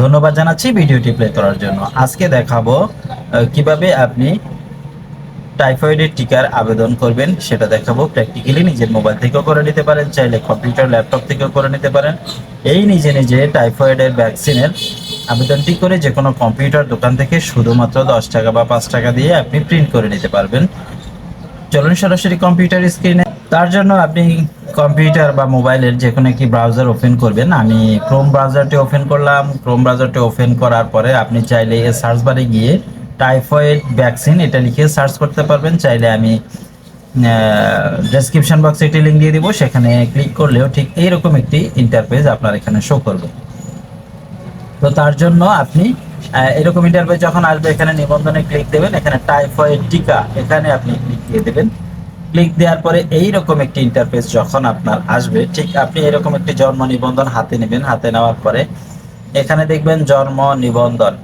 ধন্যবাদ জানাচ্ছি ভিডিওটি প্লে করার জন্য। আজকে দেখাবো কীভাবে আপনি টাইফয়েডের টিকার আবেদন করবেন, সেটা দেখাবো। প্র্যাকটিক্যালি নিজের মোবাইল থেকেও করে নিতে পারেন, চাইলে কম্পিউটার ল্যাপটপ থেকেও করে নিতে পারেন। এই নিজে নিজে টাইফয়েডের ভ্যাকসিনের আবেদনটি করে যে কোনো কম্পিউটার দোকান থেকে শুধুমাত্র দশ টাকা বা পাঁচ টাকা দিয়ে আপনি প্রিন্ট করে নিতে পারবেন। চলুন সরাসরি কম্পিউটার স্ক্রিনে তার জন্য আপনি কম্পিউটার বা মোবাইলের যে কোনো একটি ব্রাউজার ওপেন করবেন। আমি ক্রোম ব্রাউজারটি ওপেন করলাম। ক্রোম ব্রাউজারটি ওপেন করার পরে আপনি চাইলে সার্চ বারে গিয়ে টাইফয়েড ভ্যাকসিন এটা লিখে সার্চ করতে পারবেন। চাইলে আমি ডেসক্রিপশন বক্সে একটি লিঙ্ক দিয়ে দিব। সেখানে ক্লিক করলেও ঠিক এইরকম একটি ইন্টারফেস আপনার এখানে শো করবে। তো তার জন্য আপনি এরকম ইন্টারভিউ যখন আসবে, এখানে নিবন্ধনে ক্লিক দেবেন। এখানে টাইফয়েড টিকা, এখানে আপনি ক্লিক দিয়ে দেবেন। ক্লিক দেওয়ার পরে এই রকম একটি ইন্টারফেস যখন আপনার আসবে, ঠিক আপনি এরকম একটি জন্ম নিবন্ধন হাতে নেবেন, হাতে নেওয়ার পরে এখানে দেখবেন জন্ম নিবন্ধন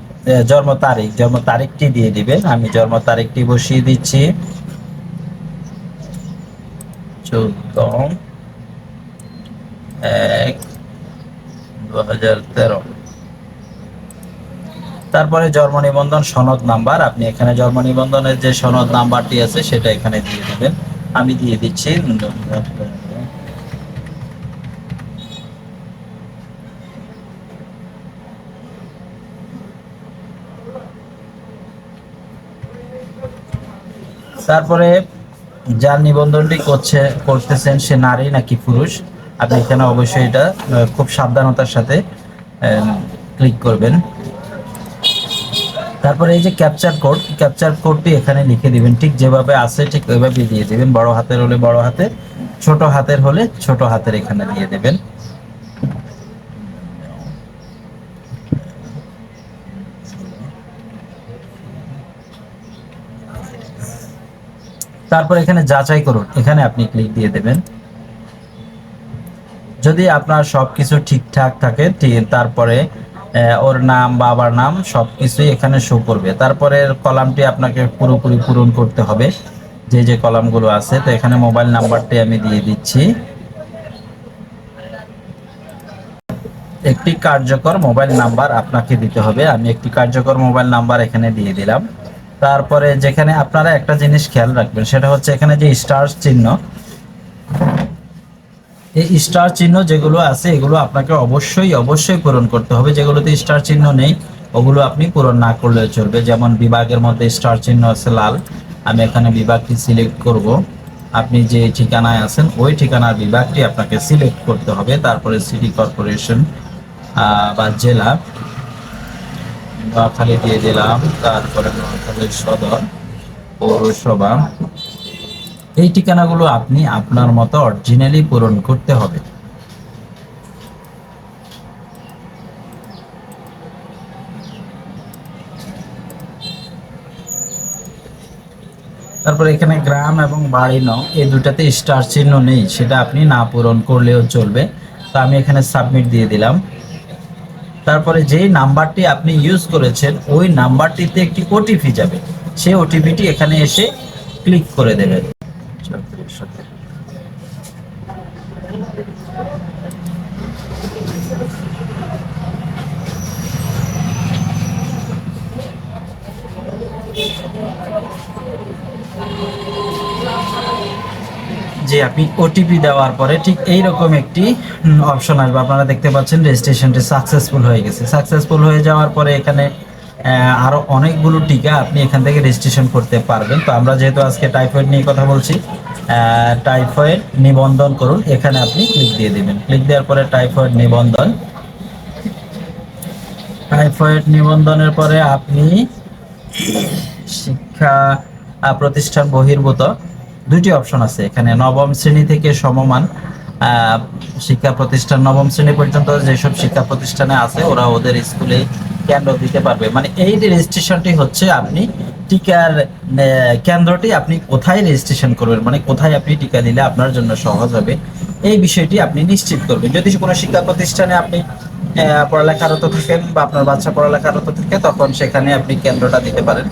জন্ম তারিখ, জন্ম তারিখটি দিয়ে দিবেন। আমি জন্ম তারিখটি বসিয়ে দিচ্ছি। চোদ্দ এক দু তেরো। তারপরে জন্ম নিবন্ধন সনদ নাম্বার, আপনি এখানে জন্ম নিবন্ধনের যে সনদ নাম্বারটি আছে, সেটা এখানে দিয়ে দিবেন। আমি দিয়ে দিচ্ছি তারপরে যার নিবন্ধনটি করছে, করতেছেন সে নারী নাকি পুরুষ? আপনি এখানে অবশ্যই এটা খুব সাবধানতার সাথে ক্লিক করবেন। তারপরে এই যে ক্যাপচার কোড ক্যাপচার কোডটি এখানে লিখে দিবেন। ঠিক যেভাবে আছে, ঠিক ওইভাবে দিয়ে দিবেন। বড় হাতের হলে বড় হাতে ছোট হাতের হলে ছোট হাতের এখানে দিয়ে দেবেন। তারপর এখানে যাচাই করুন। এখানে আপনি ক্লিক দিয়ে দেবেন। যদি আপনার সবকিছু ঠিকঠাক থাকে তারপরে ওর নাম, বাবার নাম, সবকিছুই এখানে শো করবে। তারপরে কলামটি আপনাকে পুরোপুরি পূরণ করতে হবে। যে যে কলামগুলো আছে, তো এখানে মোবাইল নাম্বারটি আমি দিয়ে দিচ্ছি। একটি কার্যকর মোবাইল নাম্বার আপনাকে দিতে হবে। আমি একটি কার্যকর মোবাইল নাম্বার এখানে দিয়ে দিলাম। তারপরে যেখানে আপনারা একটা জিনিস খেয়াল রাখবেন, সেটা হচ্ছে এখানে যে স্টার চিহ্ন এই স্টার চিহ্ন যেগুলো আছে, এগুলো আপনাকে অবশ্যই অবশ্যই পূরণ করতে হবে। যেগুলোতে স্টার চিহ্ন নেই, ওগুলো আপনি পূরণ না করলে চলবে। যেমন বিভাগের মধ্যে স্টার চিহ্ন আছে লাল, আমি এখানে বিভাগটি সিলেক্ট করব। আপনি যে ঠিকানায় আছেন, ওই ঠিকানার বিভাগটি আপনাকে সিলেক্ট করতে হবে। তারপরে সিটি কর্পোরেশন বা জেলা, নোয়াখালী দিয়ে দিলাম। তারপরে নোয়াখালীর সদর, পৌরসভা এই ঠিকানাগুলো আপনি আপনার মতো অরিজিনালি পূরণ করতে হবে। তারপর এখানে গ্রাম এবং বাড়ি নং, এই দুটাতে স্টার চিহ্ন নেই, সেটা আপনি না পূরণ করলেও চলবে। তো আমি এখানে সাবমিট দিয়ে দিলাম। তারপরে যেই নাম্বারটি আপনি ইউজ করেছেন, ওই নাম্বারটিতে একটি ওটিপি যাবে। সেই ওটিপিটি এখানে এসে ক্লিক করে দেবেন। যে আপনি ওটিপি দেওয়ার পরে ঠিক এই রকম একটি অপশন আসবে। আপনারা দেখতে পাচ্ছেন রেজিস্ট্রেশনটি সাকসেসফুল হয়ে গেছে। সাকসেসফুল হয়ে যাওয়ার পরে এখানে আহ, আরও অনেকগুলো টিকা আপনি এখান থেকে রেজিস্ট্রেশন করতে পারবেন। তো আমরা যেহেতু আজকে টাইফয়েড নিয়ে কথা বলছি টাইফয়েড নিবন্ধন করুন এখানে আপনি ক্লিক দিয়ে দিবেন। ক্লিক দেওয়ার পরে টাইফয়েড নিবন্ধন। টাইফয়েড নিবন্ধনের পরে আপনি শিক্ষা প্রতিষ্ঠান বহির্ভূত দুটি অপশন আছে এখানে। নবম শ্রেণি থেকে সমমান শিক্ষা প্রতিষ্ঠান নবম শ্রেণি পর্যন্ত যেসব শিক্ষা প্রতিষ্ঠানে আছে ওরা ওদের স্কুলে কেন্দ্র দিতে পারবে। মানে এই রেজিস্ট্রেশনটি হচ্ছে, আপনি টিকার কেন্দ্রটি আপনি কোথায় রেজিস্ট্রেশন করবেন? মানে কোথায় আপনি টিকা দিলে আপনার জন্য সহজ হবে? এই বিষয়টি আপনি নিশ্চিত করবেন। যদি কোনো শিক্ষা প্রতিষ্ঠানে আপনি পড়ালেখারত থাকেন বা আপনার বাচ্চা পড়ালেখারত থাকে, তখন সেখানে আপনি কেন্দ্রটা দিতে পারেন।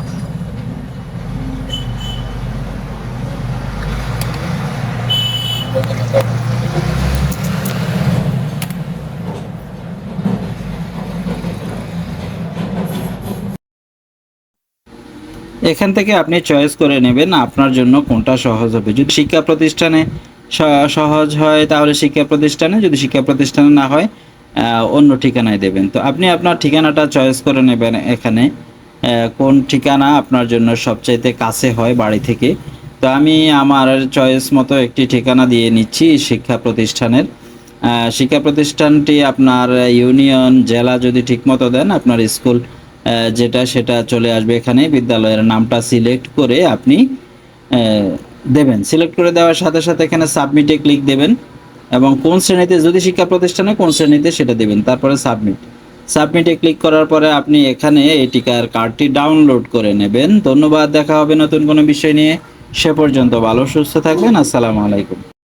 এখান থেকে আপনি চয়েস করে নেবেন আপনার জন্য কোনটা সহজ হবে। যদি শিক্ষা প্রতিষ্ঠানে সহজ হয়, তাহলে শিক্ষা প্রতিষ্ঠানে, যদি শিক্ষা প্রতিষ্ঠানে না হয় অন্য ঠিকানায় দেবেন। তো আপনি আপনার ঠিকানাটা চয়েস করে নেবেন এখানে কোন ঠিকানা আপনার জন্য সবচাইতে কাছে হয় বাড়ি থেকে। তো আমি আমার চয়েস মতো একটি ঠিকানা দিয়ে নিচ্ছি শিক্ষা প্রতিষ্ঠানের। শিক্ষা প্রতিষ্ঠানটি আপনার ইউনিয়ন, জেলা যদি ঠিকমতো দেন, আপনার স্কুল যেটা সেটা চলে আসবে এখানে। বিদ্যালয়ের নামটা সিলেক্ট করে আপনি দেবেন। সিলেক্ট করে দেওয়ার সাথে সাথে এখানে সাবমিটে ক্লিক দেবেন এবং কোন শ্রেণীতে যদি শিক্ষা প্রতিষ্ঠানে কোন শ্রেণীতে সেটা দেবেন। তারপরে সাবমিট সাবমিটে ক্লিক করার পরে আপনি এখানে এই টিকার কার্ডটি ডাউনলোড করে নেবেন। ধন্যবাদ। দেখা হবে নতুন কোনো বিষয় নিয়ে। সে পর্যন্ত ভালো, সুস্থ থাকবেন। আসসালামু আলাইকুম।